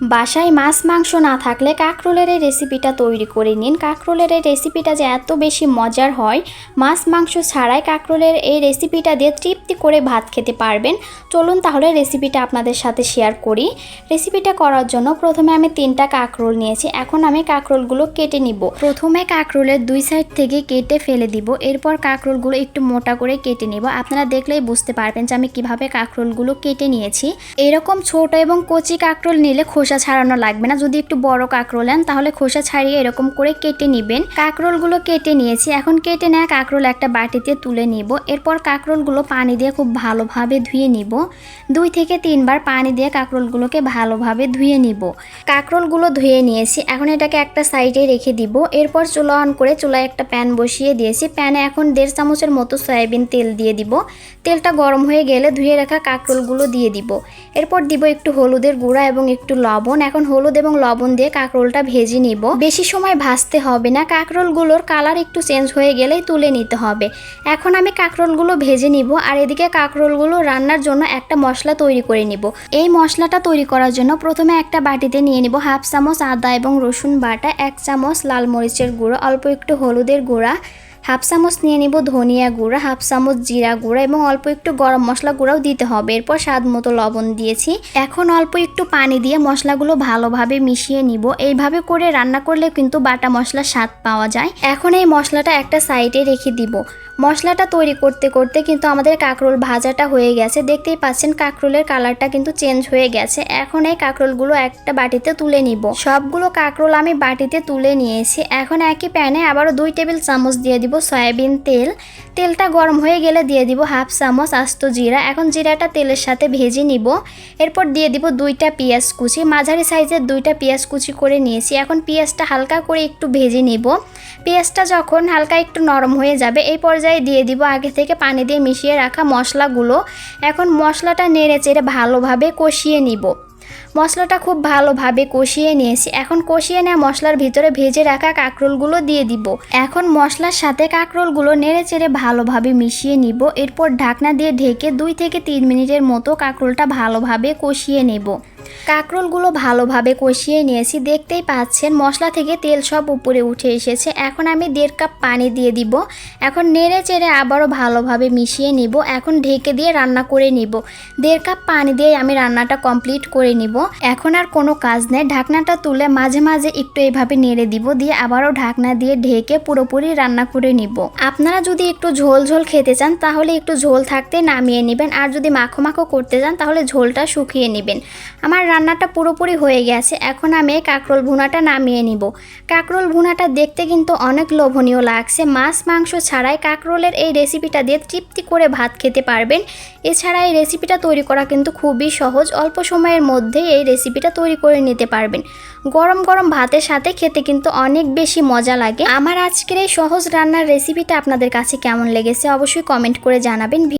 বাসায় মাছ, মাংস না থাকলে কাঁকরোলের এই রেসিপিটা তৈরি করে নিন। কাঁকরোলের এই রেসিপিটা যে এত বেশি মজার হয়, মাছ, মাংস ছাড়াই কাঁকরোলের এই রেসিপিটা দিয়ে তৃপ্তি করে ভাত খেতে পারবেন। চলুন তাহলে রেসিপিটা আপনাদের সাথে শেয়ার করি। রেসিপিটা করার জন্য প্রথমে আমি তিনটা কাঁকরোল নিয়েছি। এখন আমি কাঁকরোলগুলো কেটে নিব। প্রথমে কাঁকরোলের দুই সাইড থেকে কেটে ফেলে দিব। এরপর কাঁকরোলগুলো একটু মোটা করে কেটে নিব। আপনারা দেখলেই বুঝতে পারবেন যে আমি কীভাবে কাঁকরোলগুলো কেটে নিয়েছি। এরকম ছোট এবং কচি কাঁকরোল নিলে খোসা ছাড়ানো লাগবে না। যদি একটু বড় কাঁকরোল নেন, তাহলে খোসা ছাড়িয়ে এরকম করে কেটে নেবেন। কাঁকরোলগুলো কেটে নিয়েছি। এখন কেটে নেওয়া কাঁকরোল একটা বাটিতে তুলে নিব। এরপর কাঁকরোলগুলো পানি দিয়ে খুব ভালোভাবে ধুয়ে নিব। দুই থেকে তিনবার পানি দিয়ে কাঁকরোলগুলোকে ভালোভাবে ধুয়ে নিব। কাঁকরোলগুলো ধুয়ে নিয়েছি। এখন এটাকে একটা সাইডে রেখে দিব। এরপর চুলা অন করে চুলায় একটা প্যান বসিয়ে দিয়েছি। প্যানে এখন দেড় চামচের মতো সয়াবিন তেল দিয়ে দিব। তেলটা গরম হয়ে গেলে ধুয়ে রাখা কাঁকরোলগুলো দিয়ে দিব। এরপর দিব একটু হলুদের গুঁড়া এবং একটু লবণ। এখন হলুদ এবং লবণ দিয়ে কাঁকরোলটা ভেজে নিব। বেশি সময় ভাজতে হবে না, কাঁকরোলগুলোর কালার একটু চেঞ্জ হয়ে গেলেই তুলে নিতে হবে। এখন আমি কাঁকরোলগুলো ভেজে নিব আর এদিকে কাঁকরোলগুলো রান্নার জন্য একটা মশলা তৈরি করে নিব। এই মশলাটা তৈরি করার জন্য প্রথমে একটা বাটিতে নিয়ে নিব হাফ চামচ আদা এবং রসুন বাটা, এক চামচ লাল মরিচের গুঁড়ো, অল্প একটু হলুদের গুঁড়া হাফ চামচ নিয়ে নিব ধনিয়া গুঁড়া হাফ চামচ জিরা গুঁড়া এবং অল্প একটু গরম মশলা গুঁড়াও দিতে হবে। এরপর স্বাদ মতো লবণ দিয়েছি। এখন অল্প একটু পানি দিয়ে মশলাগুলো ভালোভাবে মিশিয়ে নিব। এইভাবে করে রান্না করলে কিন্তু বাটা মশলার স্বাদ পাওয়া যায়। এখন এই মশলাটা একটা সাইডে রেখে দিব। মশলাটা তৈরি করতে করতে কিন্তু আমাদের কাঁকরোল ভাজাটা হয়ে গেছে। দেখতেই পাচ্ছেন কাঁকরোলের কালারটা কিন্তু চেঞ্জ হয়ে গেছে। এখন এই কাঁকরোলগুলো একটা বাটিতে তুলে নিব। সবগুলো কাঁকরোল আমি বাটিতে তুলে নিয়েছি। এখন একই প্যানে আবারও দুই টেবিল চামচ দিয়ে দিব সয়াবিন তেল। তেলটা গরম হয়ে গেলে দিয়ে দিব হাফ চামচ আস্ত জিরা। এখন জিরাটা তেলের সাথে ভেজে নিব। এরপর দিয়ে দিব দুইটা পেঁয়াজ কুচি। মাঝারি সাইজের দুইটা পেঁয়াজ কুচি করে নিয়েছি। এখন পেঁয়াজটা হালকা করে একটু ভেজে নিব। পেঁয়াজটা যখন হালকা একটু নরম হয়ে যাবে, এই পর্যায়ে দিয়ে দিব আগে থেকে পানি দিয়ে মিশিয়ে রাখা মশলাগুলো। এখন মশলাটা নেড়ে চেড়ে ভালোভাবে কষিয়ে নিব। মশলাটা খুব ভালোভাবে কষিয়ে নিয়েছি। এখন কষিয়ে নেওয়া মশলার ভিতরে ভেজে রাখা কাঁকরোলগুলো দিয়ে দিব। এখন মশলার সাথে কাঁকরোলগুলো নেড়ে চেড়ে ভালোভাবে মিশিয়ে নিব। এরপর ঢাকনা দিয়ে ঢেকে দুই থেকে তিন মিনিটের মতো কাঁকরোলটা ভালোভাবে কষিয়ে নেব। কাঁকরোলগুলো ভালোভাবে কষিয়ে নিয়েছি। দেখতেই পাচ্ছেন, মশলা থেকে তেল সব উপরে উঠে এসেছে। এখন আমি দেড় কাপ পানি দিয়ে দিব। এখন নেড়ে চেড়ে আবারও ভালোভাবে মিশিয়ে নিব। এখন ঢেকে দিয়ে রান্না করে নিব। দেড় কাপ পানি দিয়ে আমি রান্নাটা কমপ্লিট করে নিব। এখন আর কোনো কাজ নেই। ঢাকনাটা তুলে মাঝে মাঝে একটু এইভাবে নেড়ে দিব। দিয়ে আবারও ঢাকনা দিয়ে ঢেকে পুরোপুরি রান্না করে নিব। আপনারা যদি একটু ঝোল ঝোল খেতে চান, তাহলে একটু ঝোল থাকতে নামিয়ে নেবেন। আর যদি মাখো মাখো করতে চান, তাহলে ঝোলটা শুকিয়ে নেবেন। আমার রান্নাটা পুরোপুরি হয়ে গেছে, এখন আমি কাঁকরোল ভুনাটা নামিয়ে নিব। কাঁকরোল ভুনাটা দেখতে কিন্তু অনেক লোভনীয় লাগছে। মাছ, মাংস ছাড়াই কাঁকরোলের এই রেসিপিটা দিয়ে তৃপ্তি করে ভাত খেতে পারবেন। এছাড়া এই রেসিপিটা তৈরি করা কিন্তু খুবই সহজ। অল্প সময়ের মধ্যেই এই রেসিপিটা তৈরি করে নিতে পারবেন। গরম গরম ভাতের সাথে খেতে কিন্তু অনেক বেশি মজা লাগে। আমার আজকের এই সহজ রান্নার রেসিপিটা আপনাদের কাছে কেমন লেগেছে অবশ্যই কমেন্ট করে জানাবেন।